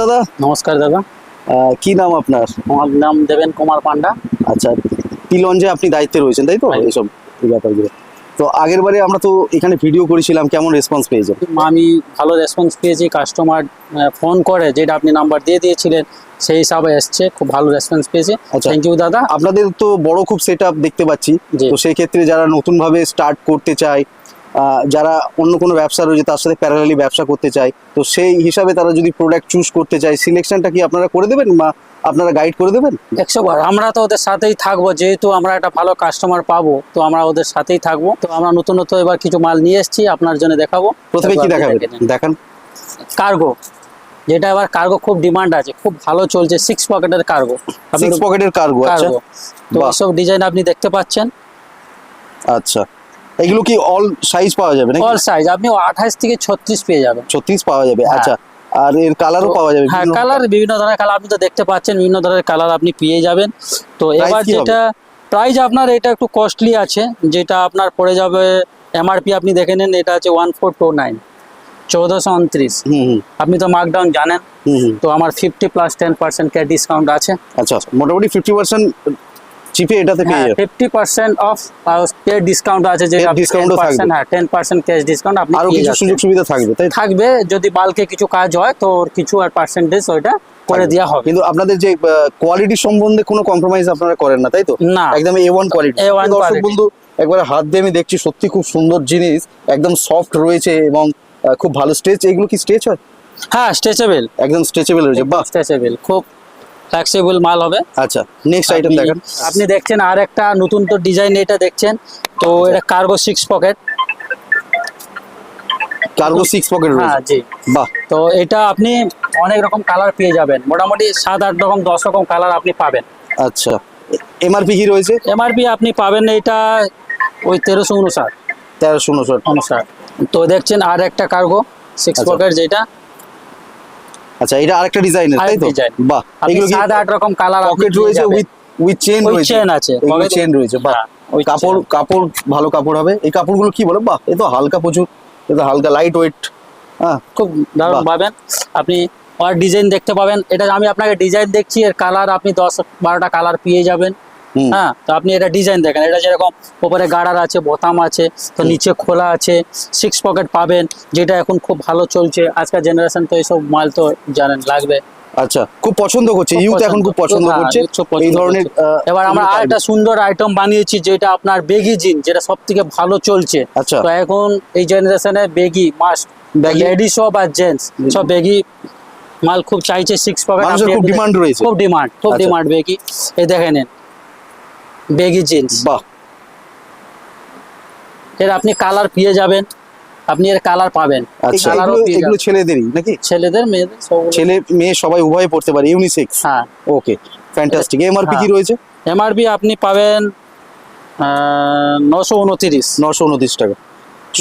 দাদা? নমস্কার দাদা। কি নাম আপনার? আমার নাম দেবেন কুমার পান্ডা। আচ্ছা পিলঞ্জে আপনি দায়িত্বে রয়েছেন তাই তো? এইসব এই ব্যাপারগুলো। তো আগের বারে আমরা তো এখানে ভিডিও করেছিলাম কেমন রেসপন্স পেয়েছেন? আমি ভালো রেসপন্স পেয়েছি কাস্টমার ফোন করে যেটা আপনি নাম্বার দিয়ে দিয়েছিলেন সেই হিসাবে এসছে খুব ভালো রেসপন্স পেয়েছে। আচ্ছা। থ্যাংক ইউ দাদা। আপনাদের তো বড় খুব সেট দেখতে পাচ্ছি। তো সেই ক্ষেত্রে যারা নতুনভাবে স্টার্ট করতে চায় যারা অন্য কোনো ব্যবসা রয়েছে তার সাথে প্যারালালি ব্যবসা করতে চায় তো সেই হিসাবে তারা যদি প্রোডাক্ট চুজ করতে চায় সিলেকশনটা কি আপনারা করে দেবেন বা আপনারা গাইড করে দেবেন? একশো বার। আমরা তো ওদের সাথেই থাকব যেহেতু আমরা একটা ভালো কাস্টমার পাবো তো আমরা ওদের সাথেই থাকব। তো আমরা নতুন নতুন এবার কিছু মাল নিয়ে এসেছি আপনার জন্য দেখাবো। প্রথমে কি দেখাবেন? দেখান। কার্গো যেটা এবার কার্গো খুব ডিমান্ড আছে খুব ভালো চলছে সিক্স পকেটের কার্গো সিক্স পকেটের কার্গো আচ্ছা। তো। এইসব ডিজাইন আপনি দেখতে পাচ্ছেন। আচ্ছা। এগুলো কি অল সাইজ পাওয়া যাবে নাকি? অল সাইজ আপনি আঠাশ থেকে ছত্রিশ পেয়ে যাবেন। ছত্রিশ পাওয়া যাবে হ্যাঁ। আচ্ছা। আর এর কালারও পাওয়া যাবে হ্যাঁ কালার বিভিন্ন ধরনের কালার আপনি তো দেখতে পাচ্ছেন বিভিন্ন ধরনের কালার আপনি পেয়ে যাবেন। তো এবার যেটা প্রাইস আপনার এটা একটু কস্টলি আছে যেটা আপনার পড়ে যাবে এমআরপি আপনি দেখে নেন এটা আছে ওয়ান ফোর টু নাইন উনত্রিশ আপনি তো মার্কডাউন জানেন। তো আমার ফিফটি প্লাস টেন পার্সেন্ট কে ডিসকাউন্ট আছে। আচ্ছা মোটামুটি ফিফটি পার্সেন্ট চিপে এটাতে পেয়ে যাবে fifty percent off pay discount আছে Paid discount থাকবে। হ্যাঁ টেন পার্সেন্ট ক্যাশ ডিসকাউন্ট আপনি আরও কিছু সুযোগ সুবিধা থাকবে তাই থাকবে যদি বালকে কিছু কাজ হয় তো কিছু আর পার্সেন্টেজ ওইটা করে। দেওয়া হবে। কিন্তু আপনাদের যে কোয়ালিটি সম্বন্ধে কোনো কম্প্রোমাইজ আপনারা করেন না তাই তো? না। একদম এ ওয়ান কোয়ালিটি দর্শক বন্ধু একবার হাত দিয়ে আমি দেখছি সত্যি খুব সুন্দর জিনিস একদম সফট রয়েছে এবং খুব ভালো স্ট্রেচ এগুলো কি স্ট্রেচ হয়? হ্যাঁ স্ট্রেচেবল একদম স্ট্রেচেবল রয়েছে বাহ। স্ট্রেচেবল খুব ফ্লেক্সিবল মাল হবে। আচ্ছা নেক্সট আইটেম দেখেন। আপনি দেখছেন আর একটা নতুন তো ডিজাইন এটা দেখছেন তো আচ্ছা। এটা cargo six pocket cargo six pocket হ্যাঁ জি। বাহ। তো এটা আপনি অনেক রকম কালার পেয়ে যাবেন। মোটামুটি সাত আট রকম দশ রকম কালার আপনি পাবেন। আচ্ছা। এমআরপি কি রয়েছে? এমআরপি আপনি পাবেন এটা ওই তেরোশো উনষাট। তেরোশো উনষাট। উনষাট। তো দেখছেন আর একটা কার্গো সিক্স। পকেট যেটা। আচ্ছা এটা আরেকটা ডিজাইনের তাই তো? বাহ এগুলো সাত আট রকম কালার পকেট রয়েছে উইথ উইথ চেন রয়েছে? চেন আছে পকেট চেইন চেন রয়েছে বাহ। হ্যাঁ, ওই কাপড় কাপড় ভালো কাপড় হবে। এই কাপড়গুলো কি বলে? বাহ এ তো হালকা প্রচুর। এ তো হালকা লাইট ওয়েট হ্যাঁ খুব দারুণ পাবেন। আপনি আর ডিজাইন দেখতে পাবেন। এটা আমি আপনাকে ডিজাইন দেখছি এর কালার আপনি দশ বারোটা কালার পেয়ে যাবেন। হ্যাঁ তো আপনি এটা ডিজাইন দেখেন। এটা যেরকম উপরে গার্ডার আছে বোতাম আছে তো নিচে খোলা আছে সিক্স পকেট পাবেন যেটা এখন খুব ভালো চলছে। আজকাল জেনারেশন তো এইসব মাল তো জানেন লাগবে। আচ্ছা খুব পছন্দ করছে ইউথ এখন খুব পছন্দ করছে। youth খুব পছন্দ এই ধরনের এবার আমরা আর একটা সুন্দর আইটেম বানিয়েছি যেটা আপনার বেগি জিন যেটা সব থেকে ভালো চলছে। আচ্ছা। তো এখন এই জেনারেশনে বেগি মাস্ট লেডিস বা জেন্টস সব বেগি মাল খুব চাইছে সিক্স পকেট খুব ডিমান্ড রয়েছে। খুব ডিমান্ড খুব আচ্ছা। ডিমান্ড বেগি এই দেখে নেন। Baggy jeans. বাহ। এর আপনি কালার পেয়ে যাবেন আপনি এর কালার পাবেন। আচ্ছা এগুলো। ছেলেদেরই নাকি? ছেলেদের মেয়েদের ছেলে মেয়ে সবাই উভয়ে পড়তে পারে ইউনিসেক্স হ্যাঁ। ওকে ফ্যান্টাস্টিক এমআরপি কি হ্যাঁ। রয়েছে? এমআরপি আপনি পাবেন নশো উনতিরিশ। নশো উনত্রিশ টাকা।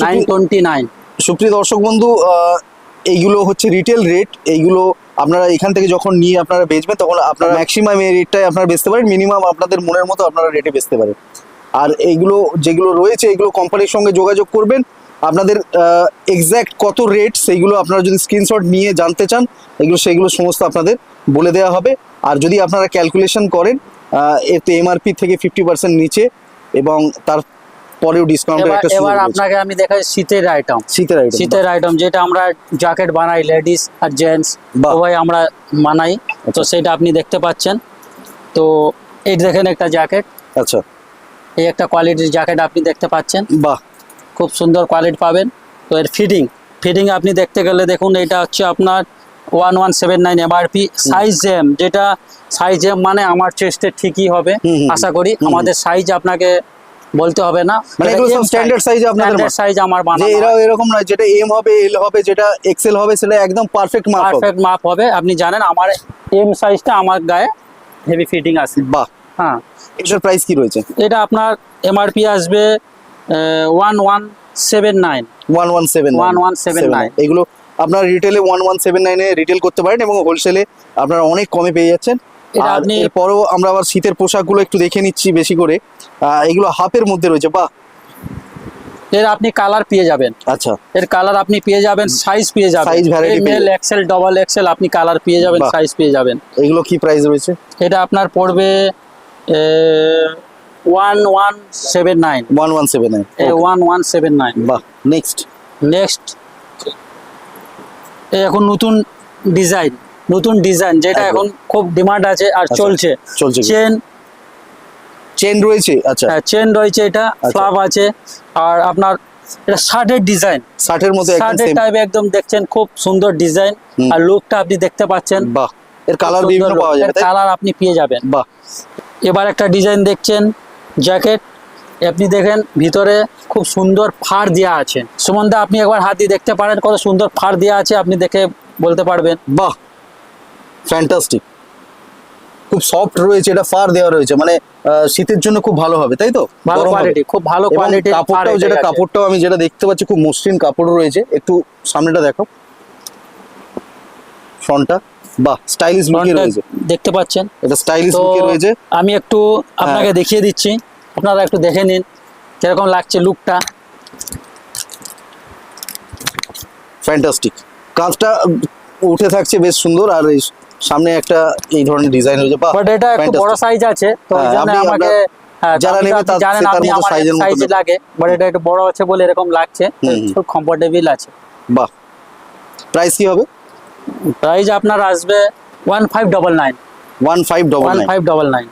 নাইন টোয়েন্টি নাইন সুপ্রিয় দর্শক বন্ধু এইগুলো হচ্ছে রিটেল রেট এইগুলো আপনারা এখান থেকে যখন নিয়ে আপনারা বেচবেন, তখন আপনারা ম্যাক্সিমাম এই রেটটাই আপনারা বেচতে পারেন। মিনিমাম আপনাদের মনের মতো আপনারা রেটে বেচতে পারেন। আর এইগুলো যেগুলো রয়েছে, এগুলো কোম্পানির সঙ্গে যোগাযোগ করবেন। আপনাদের এক্স্যাক্ট কত রেট সেইগুলো আপনারা যদি স্ক্রিনশট নিয়ে জানতে চান, এগুলো, সেগুলো সমস্ত আপনাদের বলে দেওয়া হবে। আর যদি আপনারা ক্যালকুলেশন করেন এতে এমআরপি থেকে ফিফটি পার্সেন্ট নিচে এবং তার পরেও ডিসকাউন্টের একটা সুযোগ এবার আপনাকে আমি দেখাই শীতের আইটেম শীতের আইটেম শীতের আইটেম যেটা আমরা জ্যাকেট বানাই লেডিস আর জেন্টস। সবাই আমরা বানাই। তো। সেটা আপনি দেখতে পাচ্ছেন। তো এই দেখেন একটা জ্যাকেট আচ্ছা। এই একটা কোয়ালিটির জ্যাকেট আপনি দেখতে পাচ্ছেন। বাহ। খুব সুন্দর কোয়ালিটি পাবেন। তো এর ফিটিং ফিটিং আপনি দেখতে গেলে দেখুন এটা হচ্ছে আপনার one one seven nine MRP size M যেটা সাইজ এম মানে আমার চেস্টে ঠিকই হবে। আশা করি আমাদের সাইজ আপনাকে বলতে হবে না। মানে এগুলো সব স্ট্যান্ডার্ড সাইজে আপনাদের মাল। সাইজ আমার বানানো এরা এরকম নয় যেটা এম হবে এল হবে যেটা এক্সেল হবে সেটা একদম পারফেক্ট মাপ হবে। পারফেক্ট মাপ হবে। আপনি জানেন আমার এম সাইজটা আমার গায়ে হেভি ফিটিং আছে। বাহ। হ্যাঁ। এটার প্রাইস কি রয়েছে? এটা আপনার এমআরপি আসবে one one seven nine one one seven 1179 এগুলো আপনার রিটেলে ওয়ান ওয়ান সেভেন নাইনে রিটেল করতে পারেন এবং হোলসেলে আপনারা অনেক কমে পেয়ে যাচ্ছেন। এরপরও আমরা আবার শীতের পোশাকগুলো একটু দেখে নিচ্ছি বেশি করে। এগুলো হাফের মধ্যে রয়েছে বাহ! এর আপনি কালার পেয়ে যাবেন। আচ্ছা। এর কালার আপনি পেয়ে যাবেন সাইজ পেয়ে যাবেন। Variety পেয়ে মেল এক্সেল ডবল এক্সেল আপনি কালার পেয়ে যাবেন সাইজ পেয়ে যাবেন। এগুলো কি প্রাইস রয়েছে? এটা আপনার পড়বে one one seven nine one one seven nine one one seven nine বাহ! নেক্সট নেক্সট এখন নতুন ডিজাইন নতুন ডিজাইন যেটা এখন খুব ডিমান্ড আছে আর আচ্ছা, চলছে। চলছে চেন চেন রয়েছে? আচ্ছা। চেন রয়েছে এটা ফ্লাভ আছে। আর আপনার এটা শার্টের ডিজাইন শার্টের same। একদম দেখছেন খুব সুন্দর ডিজাইন আর লুকটা আপনি দেখতে পাচ্ছেন। বাহ এর কালার বিভিন্ন পাওয়া যাবে কালার আপনি পেয়ে যাবেন। বাহ। এবার একটা ডিজাইন দেখছেন জ্যাকেট আপনি দেখেন ভিতরে খুব সুন্দর ফাড় দেওয়া আছে। সুমন্দা আপনি একবার হাত দিয়ে দেখতে পারেন কত সুন্দর ফাড় দেওয়া আছে আপনি দেখে বলতে পারবেন। বাহ ফ্যান্টাস্টিক খুব সফট রয়েছে এটা ফার দেওয়া রয়েছে মানে শীতের জন্য খুব ভালো হবে তাই তো? ভালো কোয়ালিটি খুব ভালো এবং কোয়ালিটির কাপড়টাও যেটা কাপড়টাও আমি যেটা দেখতে পাচ্ছি খুব মসৃণ কাপড় রয়েছে একটু সামনেটা দেখো। ফ্রন্টটা বাহ স্টাইলিশ লুকে রয়েছে। দেখতে পাচ্ছেন। এটা স্টাইলিশ লুকে রয়েছে। আমি একটু আপনাকে হ্যাঁ। দেখিয়ে দিচ্ছি আপনারা একটু দেখে নিন কীরকম লাগছে লুকটা ফ্যান্টাস্টিক কাজটা উঠে থাকছে বেশ সুন্দর আর এই সামনে একটা এই ধরনের ডিজাইন রয়েছে বাট এটা একটু বড় সাইজ আছে তো হ্যাঁ, জন্য আমাকে যারা নেবে তার- জানেন আপনি আমার এর মতো সাইজ লাগে বাট এটা একটু বড় আছে বলে এরকম লাগছে। খুব কমফোর্টেবল আছে। বাহ। প্রাইস কি হবে? প্রাইস আপনার আসবে one five double nine one five double one nine five double nine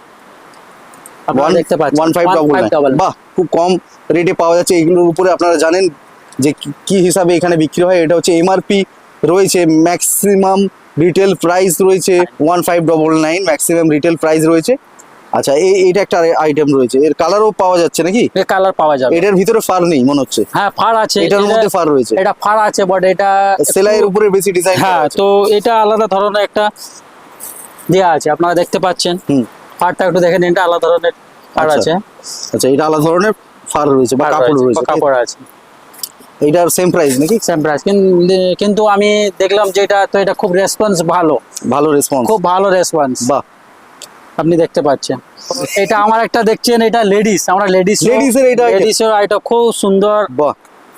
আপনারা দেখতে পাচ্ছেন। ওয়ান ফাইভ ডবল ডবল বাহ খুব কম রেটে পাওয়া যাচ্ছে এগুলোর উপরে আপনারা জানেন যে কি- কি হিসাবে এখানে বিক্রি হয় এটা হচ্ছে এমআরপি রয়েছে ম্যাক্সিমাম রিটেল প্রাইস রয়েছে one five double nine maximum retail price রয়েছে। আচ্ছা এই এইটা একটা আইটেম রয়েছে। এর কালারও পাওয়া যাচ্ছে নাকি? কালার পাওয়া যাবে। এটার ভিতরে ফার নেই মনে হচ্ছে। হ্যাঁ ফার আছে। এটার মধ্যে ফার রয়েছে। এটা ফার আছে বাট এটা সেলাইয়ের উপরে বেশি ডিজাইন হ্যাঁ তো এটা আলাদা ধরনের একটা দেয়া আছে আপনারা দেখতে পাচ্ছেন। হুম। ফারটা একটু দেখেন এটা আলাদা ধরনের ফার আচ্ছা, আছে। আচ্ছা এটা আলাদা ধরনের ফার রয়েছে বা কাপড় রয়েছে কাপড় আছে। এইটার সেম প্রাইস নাকি? সেম প্রাইস কিন্তু আমি দেখলাম যে এটা তো এটা খুব রেসপন্স ভালো। ভালো রেসপন্স খুব ভালো রেসপন্স বাহ। আপনি দেখতে পাচ্ছেন। এটা আমার একটা দেখছেন এটা লেডিস আমরা লেডিস Ladies এর এটা লেডিস এর এটা খুব সুন্দর। বাহ।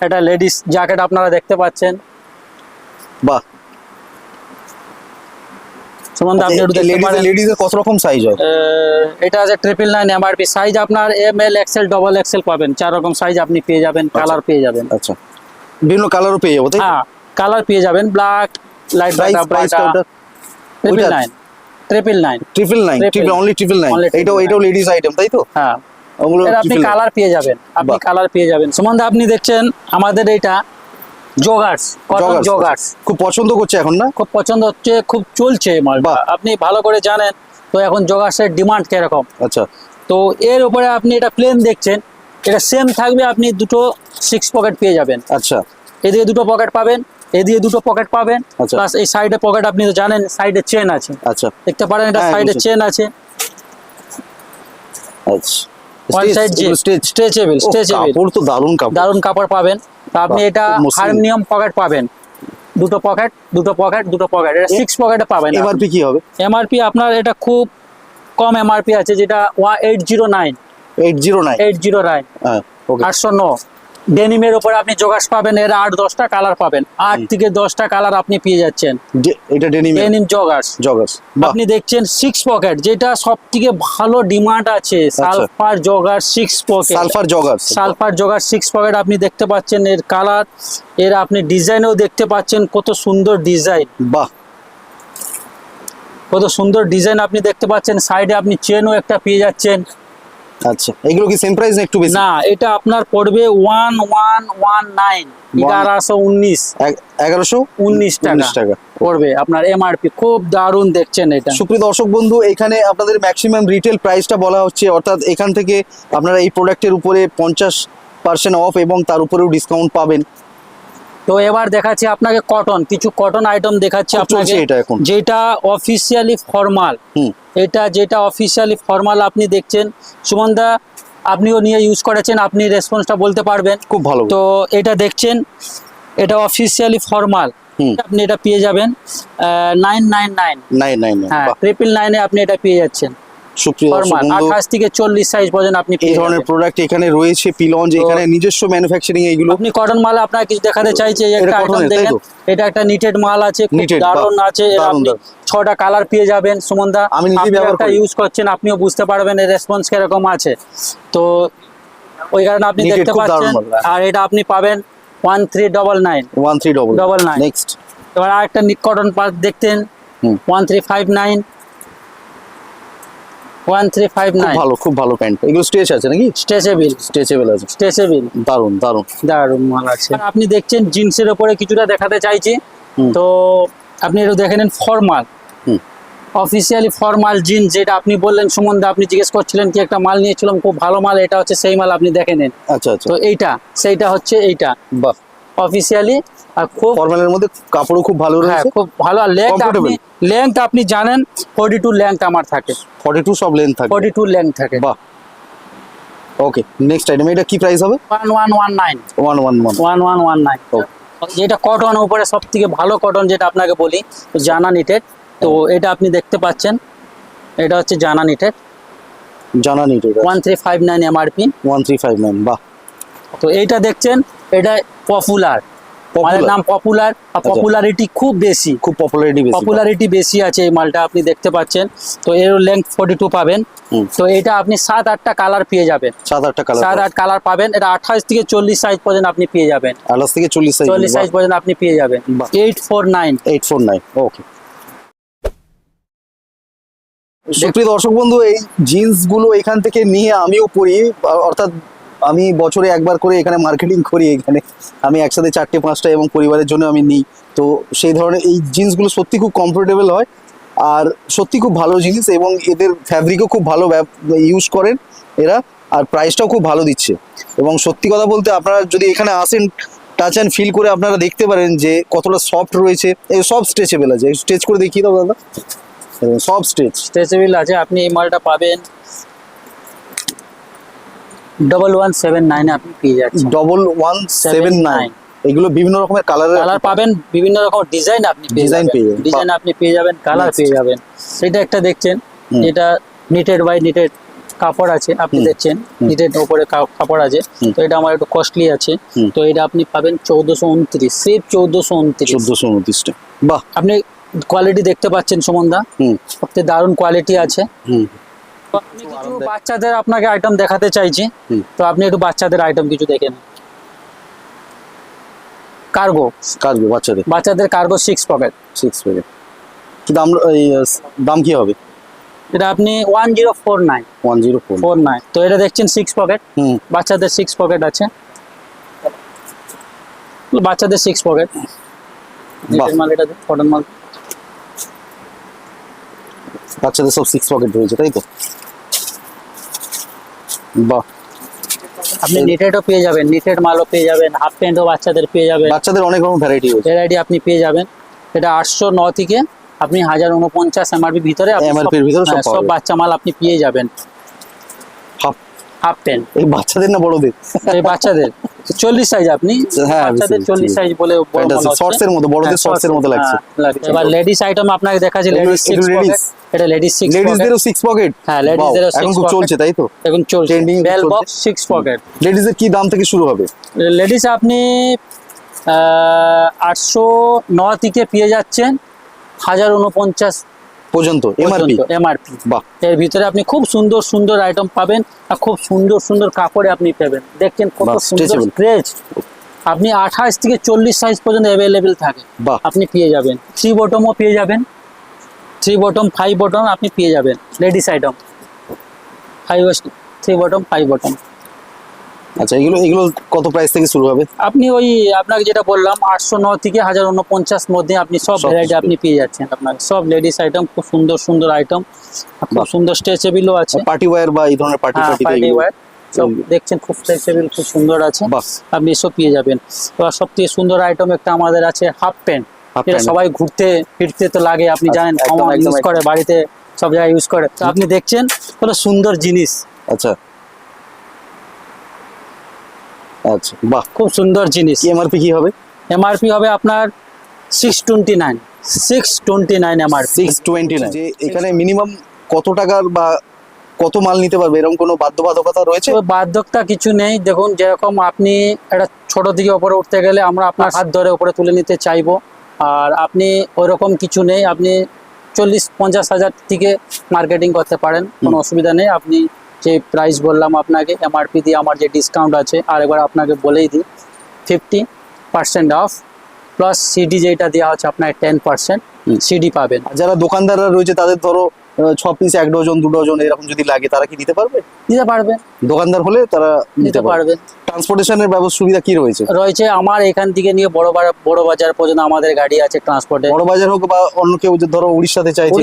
এটা লেডিস জ্যাকেট আপনারা দেখতে পাচ্ছেন। বাহ। সম্বন্ধে আপনি একটু দেখতে লেডিস পারেন। লেডিস এর কত রকম সাইজ হয়? এটা আছে ট্রিপল নাইন এমআরপি সাইজ আপনার M L XL double XL পাবেন। চার রকম সাইজ আপনি পেয়ে যাবেন কালার পেয়ে যাবেন। আচ্ছা। বিভিন্ন কালারও পেয়ে যাব তাই হ্যাঁ কালার পেয়ে যাবেন ব্ল্যাক লাইট ব্রাইট প্রাইস ওটা triple nine triple nine triple nine triple only triple nine Only এটাও এটাও লেডিস আইটেম তাই তো? হ্যাঁ। ওগুলো আপনি কালার পেয়ে যাবেন আপনি কালার পেয়ে যাবেন। সুমন্দা আপনি দেখছেন আমাদের এটা জগার্স কটন জগার্স খুব পছন্দ করছে এখন না? খুব পছন্দ হচ্ছে খুব চলছে মালটা। আপনি ভালো করে জানেন তো এখন জগার্সের ডিমান্ড কীরকম? আচ্ছা। তো এর উপরে আপনি এটা প্লেন দেখছেন এটা সেম থাকবে আপনি দুটো সিক্স পকেট পেয়ে যাবেন। আচ্ছা। এদিকে দুটো পকেট পাবেন এদিকে দুটো পকেট পাবেন আচ্ছা। প্লাস এই সাইডে পকেট আপনি তো জানেন সাইডে চেন আছে। আচ্ছা। দেখতে পারেন এটা হ্যাঁ, সাইডে চেন আছে। আচ্ছা। স্ট্রেচেবল স্ট্রেচেবল কাপড় তো দারুণ কাপড়। দারুণ কাপড় পাবেন। তো আপনি এটা হারমোনিয়াম পকেট পাবেন। দুটো পকেট দুটো পকেট দুটো পকেট এটা সিক্স পকেটে পাবেন এমআরপি কি হবে? এমআরপি আপনার এটা খুব কম এমআরপি আছে যেটা one eight zero nine eight zero nine eight zero nine হ্যাঁ ওকে আটশো ন ডেনিমের উপর আপনি জোগাস পাবেন এর আট দশটা কালার পাবেন। আট থেকে দশটা কালার আপনি পেয়ে যাচ্ছেন। এটা ডেনিম ডেনিম জগার্স আপনি দেখছেন সিক্স পকেট যেটা সব থেকে ভালো ডিমান্ড আছে sulphur jogger six pocket sulphur joggers sulphur jogger six pocket আপনি দেখতে পাচ্ছেন এর কালারের আপনি ডিজাইনও দেখতে পাচ্ছেন কত সুন্দর ডিজাইন বাহ। কত সুন্দর ডিজাইন আপনি দেখতে পাচ্ছেন সাইডে আপনি চেনও একটা পেয়ে যাচ্ছেন। আচ্ছা এগুলো কি সেম প্রাইস না একটু বেশি? না এটা আপনার পড়বে ওয়ান ওয়ান ওয়ান নাইন এগারোশো উনিশ। এক- এগারোশো উনিশ টাকা উনিশ টাকা। পড়বে আপনার এমআরপি খুব দারুণ দেখছেন এটা। সুপ্রিয় দর্শক বন্ধু এখানে আপনাদের ম্যাক্সিমাম রিটেল প্রাইসটা বলা হচ্ছে অর্থাৎ এখান থেকে আপনারা এই প্রোডাক্টের উপরে পঞ্চাশ পার্সেন্ট অফ এবং তার উপরেও ডিসকাউন্ট পাবেন। তো এবার দেখাচ্ছি আপনাকে কটন কিছু কটন আইটেম দেখাচ্ছি আপনাকে। যেটা অফিসিয়ালি ফর্মাল এটা যেটা অফিসিয়ালি ফর্মাল আপনি দেখছেন। সুমনদা আপনিও নিয়ে ইউজ করেছেন আপনি রেসপন্সটা বলতে পারবেন। খুব ভালো। তো এটা দেখছেন এটা অফিসিয়ালি ফর্মাল আপনি এটা পেয়ে যাবেন nine nine nine nine nine হ্যাঁ ট্রিপল নাইনে আপনি এটা পেয়ে যাচ্ছেন। সুপ্রিয় আঠাশ থেকে চল্লিশ সাইজ পর্যন্ত আপনি এই ধরনের প্রোডাক্ট এখানে রয়েছে পিলঞ্জ এখানে নিজস্ব ম্যানুফ্যাকচারিং এইগুলো আপনি কটন মাল আপনার কিছু দেখাতে চাইছে একটা আইটেম দেখেন। এটা একটা নিটেড মাল আছে দারুণ আছে আপনি ছটা কালার পেয়ে যাবেন সুমনদা। আমি নিজে আপনি ব্যবহার ইউজ করছেন আপনিও বুঝতে পারবেন এর রেসপন্স কীরকম আছে। তো ওই কারণে আপনি দেখতে পাচ্ছেন আর এটা আপনি পাবেন one three double nine one three double Double nine. Next এবার আরেকটা কটন পার্ট দেখতেন one three five nine one three five খুব নাইন ভালো খুব ভালো প্যান্ট। এগুলো স্টেচ আছে নাকি? স্ট্রেচেবিল স্ট্রেচেবল আছে। স্ট্রেচেবিল দারুণ দারুণ দারুণ মাল আছে। আপনি দেখছেন জিন্সের উপরে কিছুটা দেখাতে চাইছি। তো আপনি একটু দেখে নেন formal. Hmm. Officially formal jeans যেটা আপনি বললেন সুমন দা আপনি জিজ্ঞেস করছিলেন কি একটা মাল নিয়েছিলাম খুব ভালো মাল এটা হচ্ছে সেই মাল আপনি দেখে নেন। আচ্ছা আচ্ছা। তো এইটা সেইটা হচ্ছে এইটা। বাহ। অফিসিয়ালি আর খুব ফরমালের মধ্যে কাপড়ও খুব ভালো হ্যাঁ রয়েছে। খুব ভালো। আর লেন্থ আপনি লেন্থ আপনি জানেন ফোর্টি টু লেন্থ আমার থাকে। ফর্টি টু সব লেন্থ থাকে। ফোর্টি টু লেন্থ থাকে। বাহ। ওকে নেক্সট আইটেম এটা কি প্রাইস হবে? One one one nine one one one one one one nine যেটা কটন উপরে সব থেকে ভালো কটন যেটা আপনাকে বলি জানা নিটেড তো এটা আপনি দেখতে পাচ্ছেন। এটা হচ্ছে জানা নিটেড জানা এটা one three five nine MRP one three five nine বাহ। তো এইটা দেখছেন এটা পপুলার মালের? নাম পপুলার আর আচ্ছা। পপুলারিটি খুব বেশি। খুব পপুলারিটি বেশি। পপুলারিটি বেশি আছে এই মালটা আপনি দেখতে পাচ্ছেন। তো এর লেন্থ ফোর্টি টু পাবেন তো এটা আপনি সাত আটটা কালার পেয়ে যাবেন। সাত আটটা কালার সাত আট কালার পাবেন। এটা আঠাশ থেকে চল্লিশ সাইজ পর্যন্ত আপনি পেয়ে যাবেন। আঠাশ থেকে চল্লিশ সাইজ চল্লিশ সাইজ পর্যন্ত আপনি পেয়ে যাবেন। Eight four nine eight four nine okay সুপ্রিয় দর্শক বন্ধু এই জিন্সগুলো এখান থেকে নিয়ে আমিও পরি অর্থাৎ আমি বছরে একবার করে এখানে মার্কেটিং করি এখানে। আমি একসাথে চারটে, পাঁচটা এবং পরিবারের জন্য আমি নিই। তো সেই ধরনের এই জিন্সগুলো সত্যি খুব কমফোর্টেবল হয়। আর সত্যি খুব ভালো জিনিস এবং এদের ফ্যাব্রিকও খুব ভালো ইউজ করেন এরা। আর প্রাইসটাও খুব ভালো দিচ্ছে। এবং সত্যি কথা বলতে আপনারা যদি এখানে আসেন টাচ অ্যান্ড ফিল করে আপনারা দেখতে পারেন যে কতটা সফট রয়েছে। এই সব স্ট্রেচেবেল আছে। স্ট্রেচ করে দেখিয়ে দাও দাদা। সব স্ট্রেচ স্ট্রেচেবেল আছে। আপনি এই মালটা পাবেন। ডবল ওয়ান সেভেন নাইনে আপনি পেয়ে যাচ্ছেন। ডবল ওয়ান সেভেন নাইন এগুলো বিভিন্ন রকমের কালারের কালার পাবেন বিভিন্ন রকম ডিজাইন আপনি যাবেন। পেয়ে। ডিজাইন আপনি পেয়ে যাবেন কালার পেয়ে যাবেন। সেটা একটা দেখছেন। যেটা নিটেড বাই নিটেড কাপড় আছে আপনি দেখছেন। নিটেড উপরে কাপড় আছে। তো এটা আমার একটু কস্টলি আছে। তো এটা আপনি পাবেন চৌদ্দশো উনত্রিশ সেফ চৌদ্দশো উনত্রিশ। চোদ্দশো উনত্রিশটা। বাহ। আপনি কোয়ালিটি দেখতে পাচ্ছেন সুমনদা। হুম। সবচেয়ে দারুণ কোয়ালিটি আছে। হুম। আমি কিছু বাচ্চাদের আপনাকে আইটেম দেখাতে চাইছি। তো আপনি একটু বাচ্চাদের আইটেম কিছু দেখেন কার্গো কাটবে বাচ্চাদের। বাচ্চাদের cargo six pocket six packet কি দাম এই দাম কি হবে? এটা আপনি one zero four nine one zero four nine তো এটা দেখছেন সিক্স পকেট বাচ্চাদের সিক্স পকেট আছে। বাচ্চাদের সিক্স পকেট মাল এটা কটন মাল। বাচ্চাদের সব সিক্স পকেট রয়েছে তাই তো? বাহ। আপনি নিটেডও পেয়ে যাবেন নিটেড মালও পেয়ে যাবেন হাফ প্যান্টও বাচ্চাদের পেয়ে যাবেন। বাচ্চাদের অনেক রকম ভ্যারাইটি ভ্যারাইটি আপনি পেয়ে যাবেন। এটা আটশো ন থেকে আপনি হাজার উনপঞ্চাশ এমআরপি ভিতরে সব- ভিতরে সব হ্যাঁ। বাচ্চা মাল আপনি পেয়ে যাবেন। হাফ প্যান্ট এই বাচ্চাদের না বড়দের? এই বাচ্চাদের। চল্লিশ সাইজ আপনি? হ্যাঁ, বাচ্চাদের চল্লিশ। সাইজ বলে shorts এর মতো, বড়দের হ্যাঁ, এর মতো লাগছে। হ্যাঁ, এবার লেডিস আইটেম আপনাকে দেখাচ্ছি লেডিস সিক্স পকেট এটা লেডিস সিক্স পকেট লেডিসদেরও সিক্স পকেট হ্যাঁ, ladies দেরও এখন খুব চলছে তাই তো? এখন চলছে। বেল বক্স সিক্স পকেট লেডিসের কি দাম থেকে শুরু হবে? লেডিস আপনি আটশো ন থেকে পেয়ে যাচ্ছেন। হাজার উনপঞ্চাশ পর্যন্ত এমআরপি এমআরপি বাহ। এর ভিতরে আপনি খুব সুন্দর সুন্দর আইটেম পাবেন আর খুব সুন্দর সুন্দর কাপড়ে আপনি পাবেন। দেখছেন কত সুন্দর স্ট্রেচ আপনি আঠাশ থেকে চল্লিশ সাইজ পর্যন্ত অ্যাভেলেবেল থাকে। বাহ। আপনি পেয়ে যাবেন। থ্রি বটমও পেয়ে যাবেন। থ্রি বটম ফাইভ বটম আপনি পেয়ে যাবেন। Ladies item five three bottom five bottom আচ্ছা এগুলো এগুলো কত প্রাইস থেকে শুরু হবে? আপনি ওই আপনাকে যেটা বললাম আটশো ন থেকে হাজার উনপঞ্চাশ মধ্যে আপনি সব ভ্যারাইটি আপনি পেয়ে যাচ্ছেন আপনার। সব লেডিস আইটেম খুব সুন্দর সুন্দর আইটেম খুব সুন্দর স্ট্রেচেবিলও আছে। পার্টি ওয়্যার বা এই ধরনের পার্টি পার্টি ওয়্যার সব দেখছেন খুব স্ট্রেচেবল খুব সুন্দর আছে। আপনি এসব পেয়ে যাবেন। এবার সব থেকে সুন্দর আইটেম একটা আমাদের আছে হাফ প্যান্ট এটা সবাই ঘুরতে ফিরতে তো লাগে। আপনি আচ্ছা, জানেন কমন ইউজ করে বাড়িতে সব জায়গায় ইউজ করে। তো আপনি দেখছেন কত সুন্দর জিনিস। আচ্ছা। আচ্ছা। বাহ খুব সুন্দর জিনিস। এমআরপি কি হবে? এমআরপি হবে আপনার six twenty nine six twenty nine MRP six twenty nine এখানে মিনিমাম কত টাকার বা কত মাল নিতে পারবে? এরকম কোনো বাধ্যবাধকতা রয়েছে? বাধ্যকতা কিছু নেই। দেখুন যেরকম আপনি একটা ছোট দিকে উপরে উঠতে গেলে আমরা আপনার হাত ধরে উপরে তুলে নিতে চাইব। আর আপনি ওইরকম কিছু নেই। আপনি চল্লিশ পঞ্চাশ হাজার থেকে মার্কেটিং করতে পারেন। কোনো অসুবিধা নেই। আপনি যে প্রাইস বললাম আপনাকে এমআরপি দিয়ে আমার যে ডিসকাউন্ট আছে আর একবার আপনাকে বলেই দিই fifty percent off plus CD যেটা দেওয়া হচ্ছে আপনার টেন পার্সেন্ট। সিডি পাবেন যারা দোকানদাররা রয়েছে তাদের ধরো ছ পিস এক ডজন দু ডজন এরকম যদি লাগে তারা কি নিতে পারবে? দিতে পারবেন দোকানদার হলে তারা নিতে পারবে। ট্রান্সপোর্টেশনের ব্যবস্থা সুবিধা কি রয়েছে? রয়েছে আমার এখান থেকে নিয়ে বড় বড় বাজার পর্যন্ত আমাদের গাড়ি আছে ট্রান্সপোর্টে বড় বাজার হোক বা অন্য কেউ ধরো উড়িষ্যাতে চাইছে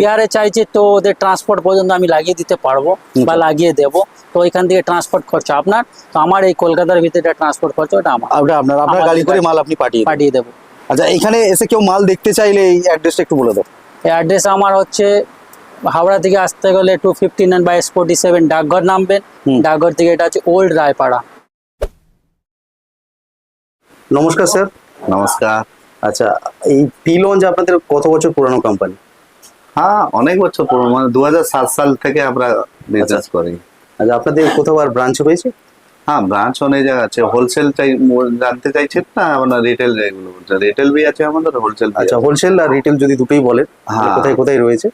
বিহার চাইছে। তো ওদের ট্রান্সপোর্ট পর্যন্ত আমি লাগিয়ে দিতে পারব বা লাগিয়ে দেব। তো ওইখান থেকে ট্রান্সপোর্ট খরচা আপনার। তো আমার এই কলকাতার ভিতরে ট্রান্সপোর্ট খরচা ওটা আমার। আপনার আপনার আপনার গাড়ি করে মাল আপনি পাঠিয়ে পাঠিয়ে দেবো। আচ্ছা এখানে এসে কেউ মাল দেখতে চাইলে এই অ্যাড্রেসটা একটু বলে দাও এই অ্যাড্রেস আমার হচ্ছে হাওড়া থেকে আসতে গেলে two fifty nine by forty seven ডাকঘর নামবেন। ডাকঘর থেকে এটা হচ্ছে ওল্ড রায়পাড়া নমস্কার স্যার। নমস্কার। আচ্ছা এই পি লঞ্চ আপনাদের কত বছর পুরানো কোম্পানি হ্যাঁ অনেক বছর পুরনো মানে দুহাজার সাত সাল থেকে আমরা বিজনেস করি। আচ্ছা আপনাদের কোথাও আর ব্রাঞ্চ হয়েছে হ্যাঁ ব্রাঞ্চ অনেক জায়গা আছে। হোলসেল চাই জানতে চাইছেন না আমরা রিটেল যেগুলো রিটেল বি আছে আমাদের হোলসেল আচ্ছা হোলসেল আর রিটেল যদি দুটোই বলেন হ্যাঁ। কোথায় কোথায় রয়েছে?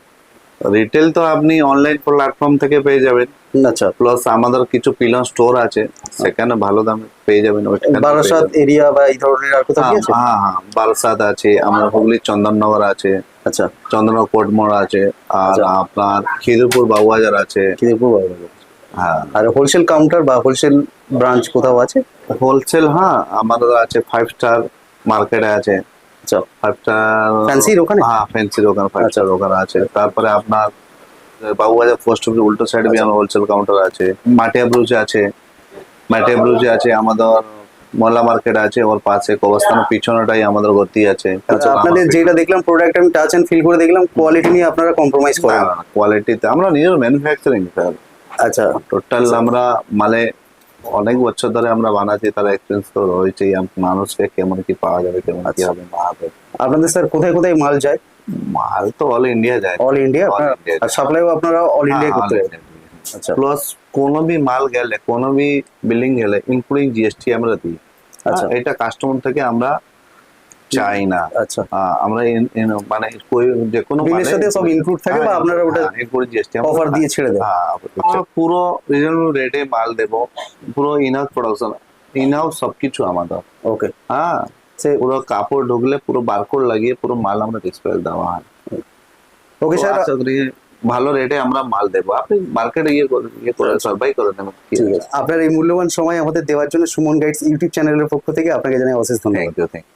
রিটেল তো আপনি অনলাইন প্ল্যাটফর্ম থেকে পেয়ে যাবেন। আচ্ছা। প্লাস আমাদের কিছু পিলন স্টোর আছে সেখানে ভালো দামে পেয়ে যাবেন বারাসাত এরিয়া বা এই ধরনের আর কোথাও হ্যাঁ আছে? হ্যাঁ হ্যাঁ বারাসাত আছে আমরা হুগলির চন্দননগর আছে আচ্ছা। চন্দননগর কোটমোড় আছে আর আচ্ছা। আপনার খিদিরপুর বাবুবাজার আছে। খিদিরপুর বাজার। হ্যাঁ। আর হোলসেল কাউন্টার বা হোলসেল ব্রাঞ্চ কোথাও আছে? হোলসেল হ্যাঁ আমাদের আছে ফাইভ স্টার মার্কেটে আছে। আচ্ছা ফাইভ স্টার ফ্যান্সির ওখানে? হ্যাঁ ফ্যান্সির ওখানে ফাইভ আচ্ছা। স্টার ওখানে আছে। তারপরে আপনার বাবুবাজার পোস্ট অফিস উল্টো সাইডে আচ্ছা। আমার হোলসেল কাউন্টার আছে। মাটিয়া ব্রুজে আছে। মাটিয়া ব্রুজে আছে আমাদের মোল্লা মার্কেট আছে ওর পাশে কবস্থানের পিছনেটাই আমাদের গতি আছে। আপনাদের যেটা দেখলাম প্রোডাক্ট আমি টাচ এন্ড ফিল করে দেখলাম কোয়ালিটি নিয়ে আপনারা কম্প্রোমাইজ করেন। না। কোয়ালিটিতে আমরা নিজের ম্যানুফ্যাকচারিং স্যার আচ্ছা। টোটাল আমরা মানে অনেক বছর ধরে আমরা বানাচ্ছি তার এক্সপিরিয়েন্স তো রয়েছেই। মানুষকে কেমন কি পাওয়া যাবে কেমন কি আচ্ছা। হবে না হবে। আপনাদের স্যার কোথায় কোথায় মাল যায়? মাল তো অল ইন্ডিয়া যায়। অল ইন্ডিয়া আর সাপ্লাইও আপনারা অল ইন্ডিয়া করতে। আচ্ছা। প্লাস কোনো বি মাল গেলে কোনো বি বিলিং গেলে ইনক্লুডিং জিএসটি আমরা দিই। আচ্ছা। হ্যাঁ, এটা কাস্টমার থেকে আমরা চাই না আচ্ছা আমরা মানে যে কোনো বিলের সাথে সব include থাকে বা আপনারা ওটা ইনক্লুডিং জিএসটি অফার দিয়ে ছেড়ে দেন? আমরা পুরো রিজনেবল রেটে মাল দেবো পুরো ইনহাউস প্রোডাকশন ইনহাউস সবকিছু আমাদের। ওকে হ্যাঁ সে পুরো কাপড় ঢুকলে পুরো বারকোড লাগিয়ে পুরো মাল আমরা ডিসপ্লে দেওয়া হয়। ওকে স্যার আশা করি ভালো রেটে আমরা মাল দেবো। আপনি মার্কেটে ইয়ে করে ইয়ে করে সবাই করে নেবেন আপনার এই মূল্যবান সময় আমাদের দেওয়ার জন্য সুমন গাইডস ইউটিউব চ্যানেলের পক্ষ থেকে আপনাকে জানাই অশেষ ধন্যবাদ। Thank you thank